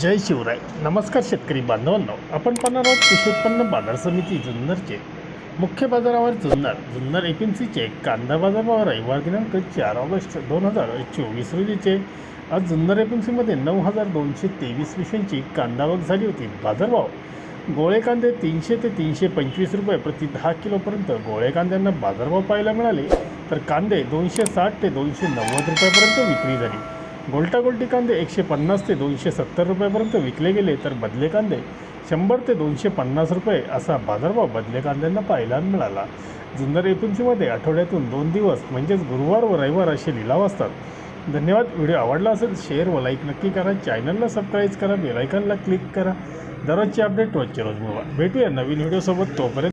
जय शिवराय. नमस्कार शेतकरी बांधवांनो. आपण पाहणार आहोत कृषी उत्पन्न बाजार समिती जुन्नरचे. मुख्य बाजारावर जुन्नर. जुन्नर एपीएमसीचे कांदा बाजारभाव रविवार दिनांक चार ऑगस्ट दोन हजार चोवीस रोजीचे. आज जुन्नर एपीएमसीमध्ये नऊ हजार दोनशे तेवीस विषयांची कांदा आवक झाली होती. बाजारभाव? गोळे कांदे तीनशे ते तीनशे पंचवीस रुपये प्रति दहा किलोपर्यंत गोळे कांद्यांना बाजारभाव पाहायला मिळाले. तर कांदे दोनशे साठ ते दोनशे नव्वद रुपयापर्यंत विक्री झाली. गोल्टा गोल्टी कांदे एकशे पन्नास ते दोनशे सत्तर रुपयापर्यंत विकले गेले तर बदले कांदे शंभर ते दोनशे पन्नास रुपये असा बाजारभाव बदले कांद्यांना पाहायला मिळाला. जुन्नर एपीएमसीमध्ये आठवड्यातून दोन दिवस म्हणजेच गुरुवार व रविवार असे लिलाव असतात. धन्यवाद. व्हिडिओ आवडला असेल शेअर व लाईक नक्की करा. चॅनलला सबस्क्राईब करा. बेलायकनला क्लिक करा. दररोजचे अपडेट रोजचे रोज मिळवा भेटूया नवीन व्हिडिओसोबत तोपर्यंत